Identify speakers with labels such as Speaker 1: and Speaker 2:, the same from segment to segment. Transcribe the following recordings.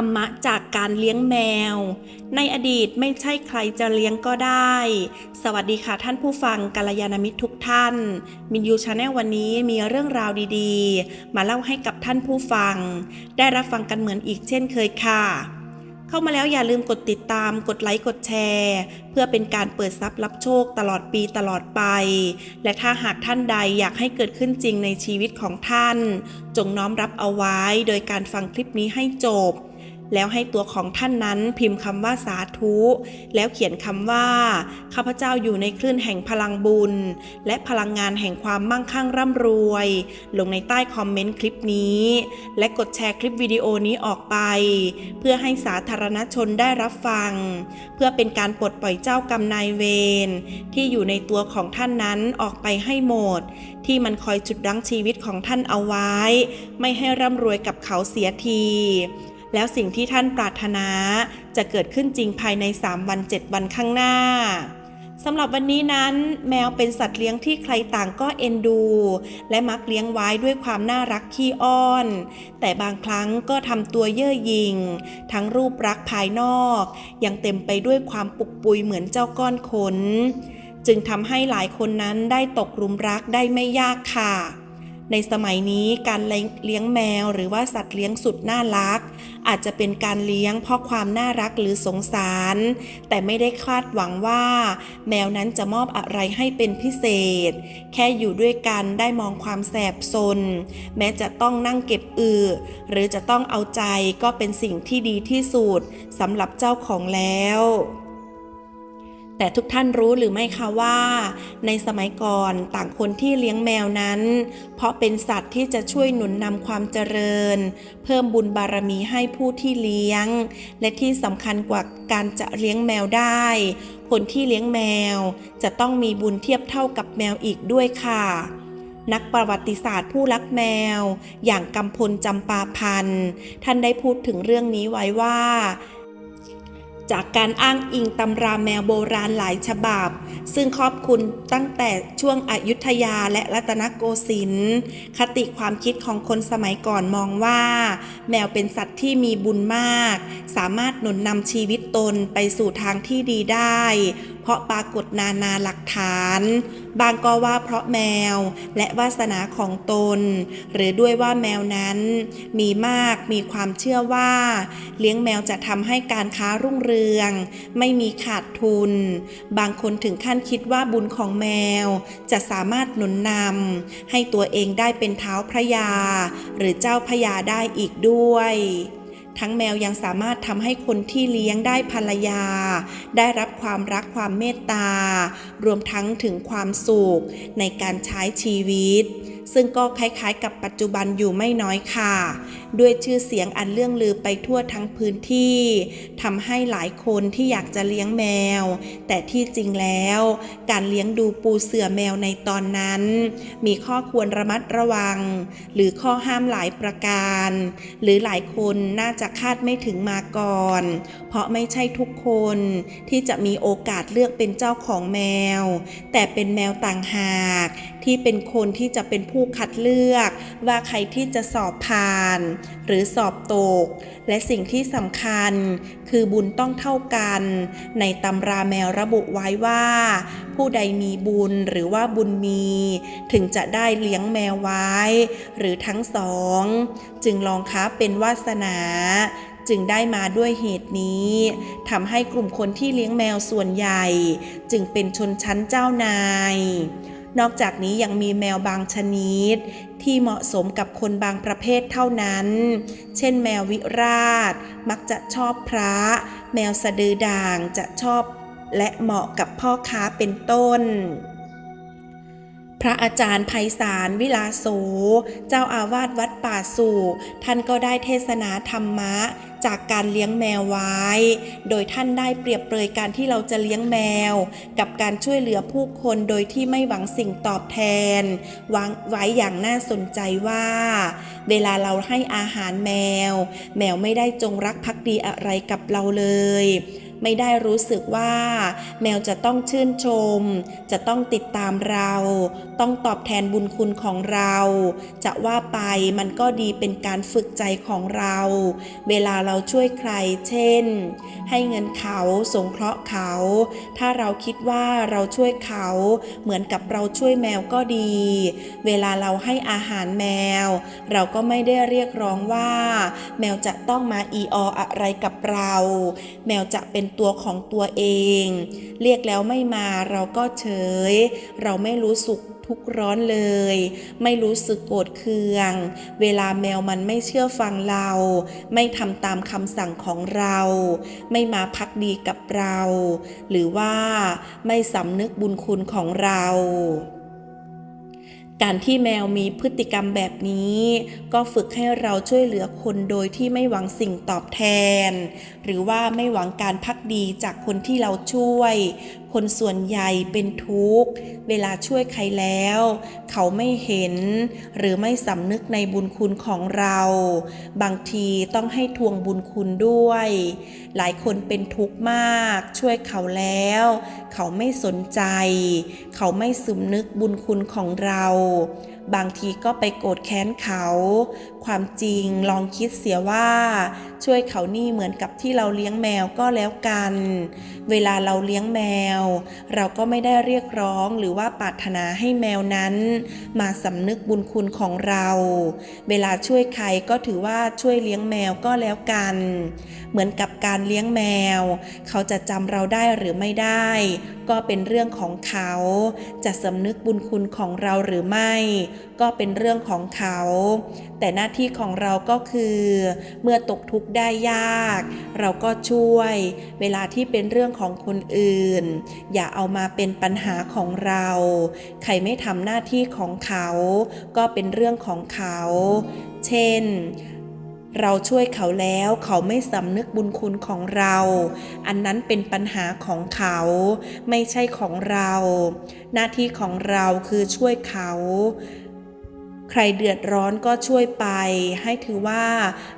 Speaker 1: รรมะจากการเลี้ยงแมว ในอดีตไม่ใช่ใครจะเลี้ยงก็ได้ สวัสดีค่ะท่านผู้ฟังกัลยาณมิตรทุกท่าน มินยูชาแนลวันนี้มีเรื่องราวดีๆ มาเล่าให้กับท่านผู้ฟัง ได้รับฟังกันเหมือนอีกเช่นเคยค่ะ เข้ามาแล้วอย่าลืมกดติดตามกดไลค์กดแชร์ เพื่อเป็นการเปิดทรัพย์รับโชคตลอดปีตลอดไป และถ้าหากท่านใดอยากให้เกิดขึ้นจริงในชีวิตของท่าน จงน้อมรับเอาไว้โดยการฟังคลิปนี้ให้จบ แล้วให้ตัวของท่านนั้นพิมพ์คำว่าสาธุ แล้วเขียนคำว่า ข้าพเจ้าอยู่ในคลื่นแห่งพลังบุญ และพลังงานแห่งความมั่งคั่งร่ำรวย ลงในใต้คอมเมนต์คลิปนี้ และกดแชร์คลิปวิดีโอนี้ออกไป เพื่อให้สาธารณชนได้รับฟัง เพื่อเป็นการปลดปล่อยเจ้ากรรมนายเวรที่อยู่ในตัวของท่านนั้นออกไปให้หมด ที่มันคอยจุดรั้งชีวิตของท่านเอาไว้ ไม่ให้ร่ำรวยกับเขาเสียที แล้วสิ่งที่ท่านปรารถนาจะเกิดขึ้นจริงภายใน 3 วัน 7 วันข้างหน้าสำหรับวันนี้นั้น แมวเป็นสัตว์เลี้ยงที่ใครต่างก็เอ็นดู และมักเลี้ยงไว้ด้วยความน่ารักขี้อ้อน แต่บางครั้งก็ทำตัวเย่อหยิ่งทั้งรูปรักภายนอก ยังเต็มไปด้วยความปุกปุยเหมือนเจ้าก้อนขน จึงทำให้หลายคนนั้นได้ตกหลุมรักได้ไม่ยากค่ะ ในสมัยนี้การเลี้ยงแมวหรือว่าสัตว์เลี้ยงสุดน่ารัก อาจจะเป็นการเลี้ยงเพราะความน่ารักหรือสงสาร แต่ไม่ได้คาดหวังว่า แมวนั้นจะมอบอะไรให้เป็นพิเศษ แค่อยู่ด้วยกันได้มองความแสบซนแม้จะต้องนั่งเก็บอือหรือจะต้องเอาใจก็เป็นสิ่งที่ดีที่สุดสำหรับเจ้าของแล้ว แต่ทุกท่านรู้หรือไม่คะว่า ในสมัยก่อนต่างคนที่เลี้ยงแมวนั้น เพราะเป็นสัตว์ที่จะช่วยหนุนนำความเจริญ เพิ่มบุญบารมีให้ผู้ที่เลี้ยง และที่สำคัญกว่าการจะเลี้ยงแมวได้ คนที่เลี้ยงแมว จะต้องมีบุญเทียบเท่ากับแมวอีกด้วยค่ะนักประวัติศาสตร์ผู้รักแมว อย่างกำพลจำปาพันธ์ท่านได้พูดถึงเรื่องนี้ไว้ว่า จากการอ้างอิงตำราแมวโบราณหลายฉบับ ซึ่งครอบคลุณตั้งแต่ช่วงอยุธยาและรัตนโกสินทร์คติความคิดของคนสมัยก่อนมองว่า แมวเป็นสัตว์ที่มีบุญมาก สามารถหนุนนำชีวิตตนไปสู่ทางที่ดีได้ ราะปรากฏนานาหลักฐาน บางก็ว่าเพราะแมวและวาสนาของตน หรือด้วยว่าแมวนั้น มีมากมีความเชื่อว่า เลี้ยงแมวจะทำให้การค้ารุ่งเรือง ไม่มีขาดทุน บางคนถึงขั้นคิดว่าบุญของแมว จะสามารถหนุนนำให้ตัวเองได้เป็นเท้าพระยา หรือเจ้าพระยาได้อีกด้วยทั้งแมวยังสามารถทำให้คนที่เลี้ยงได้ภรรยา ได้รับ ความรักความเมตตารวมทั้งถึงความสุขในการใช้ชีวิต ซึ่งก็คล้ายๆกับปัจจุบันอยู่ไม่น้อยค่ะ ด้วยชื่อเสียงอันเรื่องลือไปทั่วทั้งพื้นที่ทำให้หลายคนที่อยากจะเลี้ยงแมว แต่ที่จริงแล้ว การเลี้ยงดูปูเสือแมวในตอนนั้น มีข้อควรระมัดระวัง หรือข้อห้ามหลายประการ หรือหลายคนน่าจะคาดไม่ถึงมาก่อน เพราะไม่ใช่ทุกคนที่จะมีโอกาสเลือกเป็นเจ้าของแมว แต่เป็นแมวต่างหากที่เป็นคนที่จะเป็นผู้คัดเลือก ว่าใครที่จะสอบผ่าน หรือสอบตก และสิ่งที่สำคัญ คือบุญต้องเท่ากัน ในตำราแมวระบุไว้ว่า ผู้ใดมีบุญหรือว่าบุญมี ถึงจะได้เลี้ยงแมวไว้ หรือทั้งสอง จึงลองค้าเป็นวาสนาจึงได้มาด้วยเหตุนี้ทำให้กลุ่มคนที่เลี้ยงแมวส่วนใหญ่ จึงเป็นชนชั้นเจ้านาย นอกจากนี้ยังมีแมวบางชนิด ที่เหมาะสมกับคนบางประเภทเท่านั้น เช่นแมววิราช มักจะชอบพระ แมวสะดือด่างจะชอบ และเหมาะกับพ่อค้าเป็นต้นพระอาจารย์ไพศาลวิลาโส เจ้าอาวาสวัดป่าสู่ ท่านก็ได้เทศนาธรรมะ จากการเลี้ยงแมวไว้ โดยท่านได้เปรียบเปรยการที่เราจะเลี้ยงแมว กับการช่วยเหลือผู้คนโดยที่ไม่หวังสิ่งตอบแทนวางไว้อย่างน่าสนใจว่า เวลาเราให้อาหารแมว แมวไม่ได้จงรักภักดีอะไรกับเราเลยไม่ได้รู้สึกว่า แมวจะต้องชื่นชม จะต้องติดตามเรา ต้องตอบแทนบุญคุณของเรา จะว่าไปมันก็ดีเป็นการฝึกใจของเรา เวลาเราเราช่วยใคร เช่น ให้เงินเขาสงเคราะห์เขา ถ้าเราคิดว่าเราช่วยเขา เหมือนกับเราช่วยแมวก็ดี เวลาเราให้อาหารแมว เราก็ไม่ได้เรียกร้องว่า แมวจะต้องมาอีออะไรกับเรา แมวจะเป็นตัวของตัวเอง เรียกแล้วไม่มาเราก็เฉย เราไม่รู้สุขทุกข์ร้อนเลย ไม่รู้สึกโกรธเคือง เวลาแมวมันไม่เชื่อฟังเรา ไม่ทำตามคำสั่งของเรา ไม่มาพักดีกับเรา หรือว่าไม่สำนึกบุญคุณของเราการที่แมวมีพฤติกรรมแบบนี้ ก็ฝึกให้เราช่วยเหลือคนโดยที่ไม่หวังสิ่งตอบแทน หรือว่าไม่หวังการพักดีจากคนที่เราช่วย คนส่วนใหญ่เป็นทุกข์ เวลาช่วยใครแล้ว เขาไม่เห็น หรือไม่สำนึกในบุญคุณของเรา บางทีต้องให้ทวงบุญคุณด้วย หลายคนเป็นทุกข์มาก ช่วยเขาแล้ว เขาไม่สนใจ เขาไม่สำนึกบุญคุณของเรา บางทีก็ไปโกรธแค้นเขา ความจริงลองคิดเสียว่า ช่วยเขานี่เหมือนกับที่เราเลี้ยงแมวก็แล้วกัน เวลาเราเลี้ยงแมว เราก็ไม่ได้เรียกร้องหรือว่าปรารถนาให้แมวนั้น มาสำนึกบุญคุณของเรา เวลาช่วยใครก็ถือว่าช่วยเลี้ยงแมวก็แล้วกัน เหมือนกับการเลี้ยงแมว เขาจะจำเราได้หรือไม่ได้ ก็เป็นเรื่องของเขา จะสำนึกบุญคุณของเราหรือไม่ก็เป็นเรื่องของเขา แต่หน้าที่ของเราก็คือ เมื่อตกทุกข์ได้ยาก เราก็ช่วย เวลาที่เป็นเรื่องของคนอื่น อย่าเอามาเป็นปัญหาของเรา ใครไม่ทำหน้าที่ของเขา ก็เป็นเรื่องของเขา เช่นเราช่วยเขาแล้วเขาไม่สำนึกบุญคุณของเรา อันนั้นเป็นปัญหาของเขา ไม่ใช่ของเรา หน้าที่ของเราคือช่วยเขา ใครเดือดร้อนก็ช่วยไป ให้ถือว่า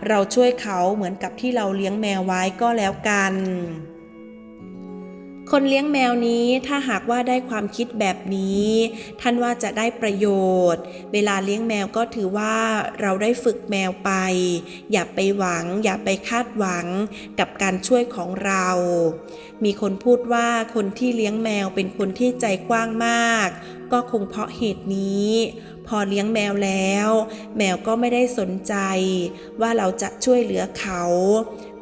Speaker 1: เราช่วยเขาเหมือนกับที่เราเลี้ยงแมวไว้ก็แล้วกัน คนเลี้ยงแมวนี้ถ้าหากว่าได้ความคิดแบบนี้ ท่านว่าจะได้ประโยชน์ เวลาเลี้ยงแมวก็ถือว่าเราได้ฝึกแมวไป อย่าไปหวัง อย่าไปคาดหวังกับการช่วยของเรา มีคนพูดว่าคนที่เลี้ยงแมวเป็นคนที่ใจกว้างมาก ก็คงเพราะเหตุนี้พอเลี้ยงแมวแล้ว แมวก็ไม่ได้สนใจ ว่าเราจะช่วยเหลือเขา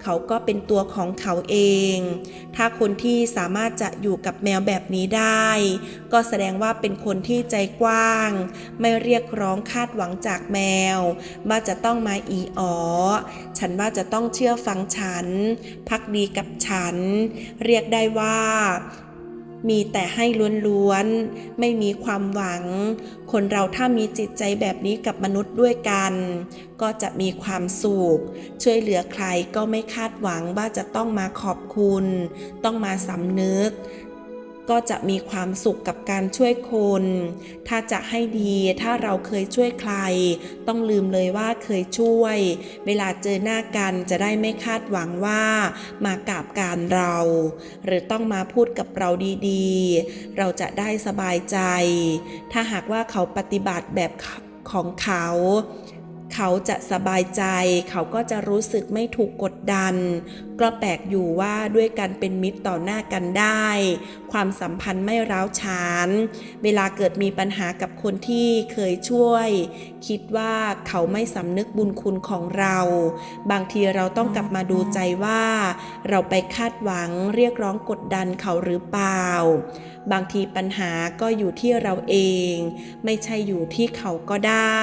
Speaker 1: เขาก็เป็นตัวของเขาเอง ถ้าคนที่สามารถจะอยู่กับแมวแบบนี้ได้ ก็แสดงว่าเป็นคนที่ใจกว้าง ไม่เรียกร้องคาดหวังจากแมว ว่าจะต้องมาอีอ๋อ ฉันว่าจะต้องเชื่อฟังฉัน พักดีกับฉัน เรียกได้ว่า มีแต่ให้ล้วนๆ ไม่มีความหวัง คนเราถ้ามีจิตใจแบบนี้กับมนุษย์ด้วยกัน ก็จะมีความสุข ช่วยเหลือใครก็ไม่คาดหวังว่าจะต้องมาขอบคุณ ต้องมาสำนึก ก็จะมีความสุขกับการช่วยคน ถ้าจะให้ดี ถ้าเราเคยช่วยใคร ต้องลืมเลยว่าเคยช่วย เวลาเจอหน้ากันจะได้ไม่คาดหวังว่ามากราบการเรา หรือต้องมาพูดกับเราดีๆ เราจะได้สบายใจ ถ้าหากว่าเขาปฏิบัติแบบของเขา เขาจะสบายใจ เขาก็จะรู้สึกไม่ถูกกดดัน ก็แปลกอยู่ว่าด้วยการเป็นมิตรต่อหน้ากันได้ ความสัมพันธ์ไม่ร้าวฉาน เวลาเกิดมีปัญหากับคนที่เคยช่วย คิดว่าเขาไม่สำนึกบุญคุณของเรา บางทีเราต้องกลับมาดูใจว่า เราไปคาดหวังเรียกร้องกดดันเขาหรือเปล่า บางทีปัญหาก็อยู่ที่เราเอง ไม่ใช่อยู่ที่เขาก็ได้